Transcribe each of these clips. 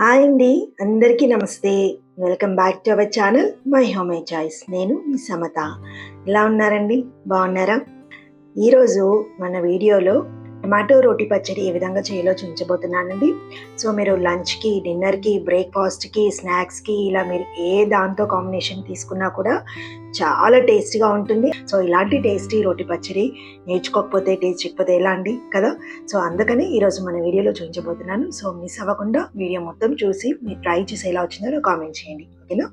Hi అండి అందరికీ నమస్తే. Welcome back to our channel my home my choice నేను మీ సమత. ఎలా ఉన్నారండి? బాగున్నారా? ఈరోజు మన వీడియోలో టమాటో రోటి పచ్చడి ఏ విధంగా చేయాలో చూపించబోతున్నానండి. సో మీరు లంచ్కి డిన్నర్కి బ్రేక్ఫాస్ట్కి స్నాక్స్కి ఇలా మీరు ఏ దాంతో కాంబినేషన్ తీసుకున్నా కూడా చాలా టేస్టీగా ఉంటుంది. సో ఇలాంటి టేస్టీ రోటి పచ్చడి నేర్చుకోకపోతే టేస్ట్ చెప్పకపోతే ఎలా అండి? కదా? సో అందుకని ఈరోజు మన వీడియోలో చూపించబోతున్నాను. సో మిస్ అవ్వకుండా వీడియో మొత్తం చూసి మీరు ట్రై చేసి ఎలా వచ్చిందో కామెంట్ చేయండి. ఓకేనా?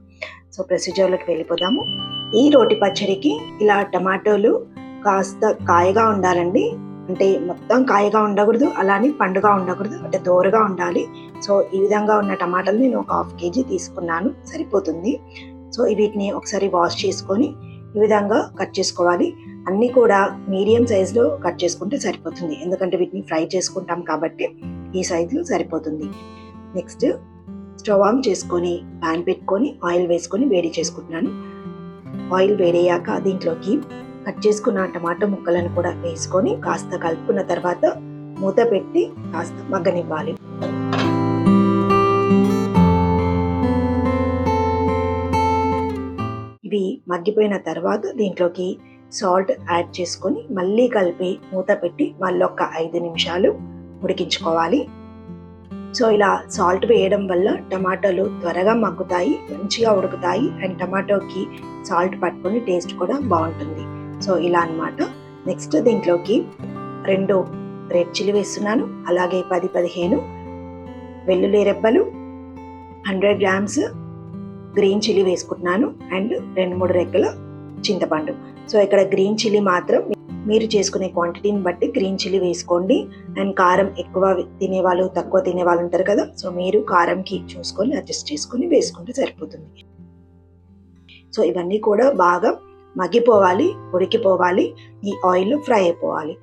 సో ప్రొసీజర్లోకి వెళ్ళిపోదాము. ఈ రోటి పచ్చడికి ఇలా టమాటోలు కాస్త కాయగా ఉండాలండి. అంటే మొత్తం కాయగా ఉండకూడదు అలానే పండుగా ఉండకూడదు అంటే దోరగా ఉండాలి. సో ఈ విధంగా ఉన్న టమాటాలు నేను ఒక హాఫ్ కేజీ తీసుకున్నాను సరిపోతుంది. సో వీటిని ఒకసారి వాష్ చేసుకొని ఈ విధంగా కట్ చేసుకోవాలి. అన్నీ కూడా మీడియం సైజులో కట్ చేసుకుంటే సరిపోతుంది. ఎందుకంటే వీటిని ఫ్రై చేసుకుంటాం కాబట్టి ఈ సైజులో సరిపోతుంది. నెక్స్ట్ స్టవ్ ఆన్ చేసుకొని ప్యాన్ పెట్టుకొని ఆయిల్ వేసుకొని వేడి చేసుకుంటున్నాను. ఆయిల్ వేడయ్యాక దీంట్లోకి కట్ చేసుకున్న టమాటో ముక్కలను కూడా వేసుకొని కాస్త కలుపుకున్న తర్వాత మూత పెట్టి కాస్త మగ్గనివ్వాలి. ఇవి మగ్గిపోయిన తర్వాత దీంట్లోకి సాల్ట్ యాడ్ చేసుకొని మళ్ళీ కలిపి మూత పెట్టి మళ్ళీ ఒక ఐదు నిమిషాలు ఉడికించుకోవాలి. సో ఇలా సాల్ట్ వేయడం వల్ల టమాటాలు త్వరగా మగ్గుతాయి మంచిగా ఉడుకుతాయి అండ్ టమాటోకి సాల్ట్ పట్టుకొని టేస్ట్ కూడా బాగుంటుంది. సో ఇలా అన్నమాట. నెక్స్ట్ దీంట్లోకి రెండు రెడ్ చిల్లి వేస్తున్నాను. అలాగే పది పదిహేను వెల్లుల్లి రెబ్బలు హండ్రెడ్ గ్రామ్స్ గ్రీన్ చిల్లీ వేసుకుంటున్నాను. అండ్ రెండు మూడు రెక్కల చింతపండు. సో ఇక్కడ గ్రీన్ చిల్లీ మాత్రం మీరు చేసుకునే క్వాంటిటీని బట్టి గ్రీన్ చిల్లీ వేసుకోండి. అండ్ కారం ఎక్కువ తినేవాళ్ళు తక్కువ తినేవాళ్ళు ఉంటారు కదా. సో మీరు కారంకి చూసుకొని అడ్జస్ట్ చేసుకొని వేసుకుంటే సరిపోతుంది. సో ఇవన్నీ కూడా బాగా మగ్గిపోవాలి ఉడికిపోవాలి ఈ ఆయిల్ ఫ్రై అయిపోవాలి.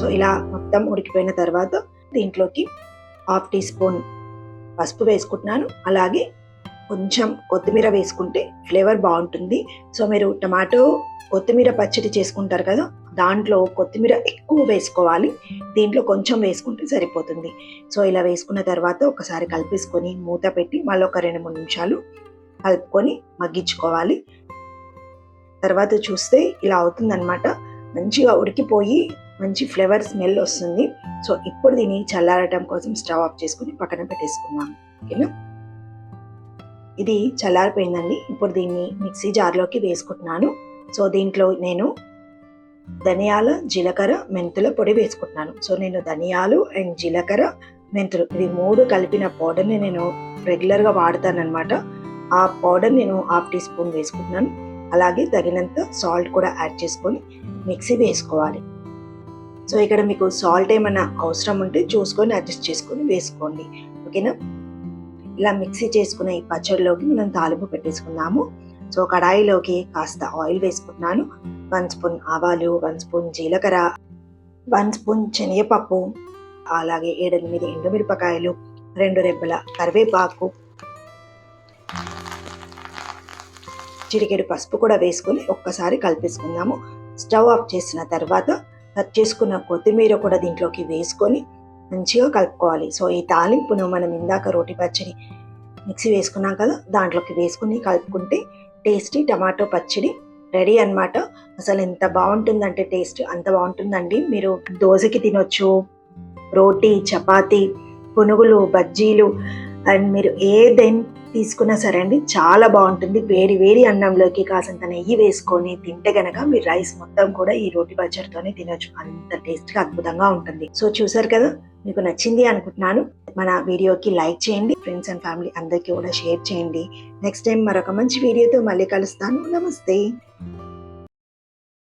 సో ఇలా మొత్తం ఉడికిపోయిన తర్వాత దీంట్లోకి హాఫ్ టీ స్పూన్ పసుపు వేసుకుంటున్నాను. అలాగే కొంచెం కొత్తిమీర వేసుకుంటే ఫ్లేవర్ బాగుంటుంది. సో మీరు టమాటో కొత్తిమీర పచ్చడి చేసుకుంటారు కదా దాంట్లో కొత్తిమీర ఎక్కువ వేసుకోవాలి. దీంట్లో కొంచెం వేసుకుంటే సరిపోతుంది. సో ఇలా వేసుకున్న తర్వాత ఒకసారి కలిపేసుకొని మూత పెట్టి మళ్ళీ ఒక రెండు మూడు నిమిషాలు కలుపుకొని మగ్గించుకోవాలి. తర్వాత చూస్తే ఇలా అవుతుందన్నమాట. మంచిగా ఉడికిపోయి మంచి ఫ్లేవర్ స్మెల్ వస్తుంది. సో ఇప్పుడు దీన్ని చల్లారటం కోసం స్టవ్ ఆఫ్ చేసుకుని పక్కన పెట్టేసుకున్నాం ఓకేనా? ఇది చల్లారిపోయిందండి. ఇప్పుడు దీన్ని మిక్సీ జార్లోకి వేసుకుంటున్నాను. సో దీంట్లో నేను ధనియాల జీలకర్ర మెంతుల పొడి వేసుకుంటున్నాను. సో నేను ధనియాలు అండ్ జీలకర్ర మెంతులు ఇవి మూడు కలిపిన పౌడర్ని నేను రెగ్యులర్గా వాడతానమాట ఆ పౌడర్ నేను హాఫ్ టీ స్పూన్ వేసుకుంటున్నాను. అలాగే తగినంత సాల్ట్ కూడా యాడ్ చేసుకొని మిక్సీ వేసుకోవాలి. సో ఇక్కడ మీకు సాల్ట్ ఏమైనా అవసరం ఉంటే చూసుకొని అడ్జస్ట్ చేసుకొని వేసుకోండి. ఓకేనా? ఇలా మిక్సీ చేసుకున్న ఈ పచ్చడిలోకి మనం తాలింపు పెట్టేసుకుందాము. సో కడాయిలోకి కాస్త ఆయిల్ వేసుకుంటున్నాను. వన్ స్పూన్ ఆవాలు వన్ స్పూన్ జీలకర్ర వన్ స్పూన్ శనగపప్పు అలాగే ఏడెనిమిది ఎండుమిరపకాయలు రెండు రెబ్బల కరివేపాకు చిటికెడు పసుపు కూడా వేసుకొని ఒక్కసారి కలిపేసుకుందాము. స్టవ్ ఆఫ్ చేసిన తర్వాత కట్ చేసుకున్న కొత్తిమీర కూడా దీంట్లోకి వేసుకొని మంచిగా కలుపుకోవాలి. సో ఈ తాలింపును మనం ఇందాక రోటి పచ్చడి మిక్సీ వేసుకున్నాం కదా దాంట్లోకి వేసుకుని కలుపుకుంటే టేస్టీ టమాటో పచ్చడి రెడీ అన్నమాట. అసలు ఎంత బాగుంటుందంటే టేస్ట్ అంత బాగుంటుందండి. మీరు దోశకి తినొచ్చు రోటీ చపాతీ పునుగులు బజ్జీలు అండ్ మీరు ఏదైనా తీసుకున్నా సరే అండి చాలా బాగుంటుంది. వేడి వేడి అన్నంలోకి కాసంత నెయ్యి వేసుకొని తింటే గనక మీ రైస్ మొత్తం కూడా ఈ రోటి పచ్చడితోనే తినొచ్చు. అంత టేస్ట్గా అద్భుతంగా ఉంటుంది. సో చూసారు కదా మీకు నచ్చింది అనుకుంటున్నాను. మన వీడియోకి లైక్ చేయండి ఫ్రెండ్స్ అండ్ ఫ్యామిలీ అందరికీ కూడా షేర్ చేయండి. నెక్స్ట్ టైం మరొక మంచి వీడియోతో మళ్ళీ కలుస్తాను. నమస్తే.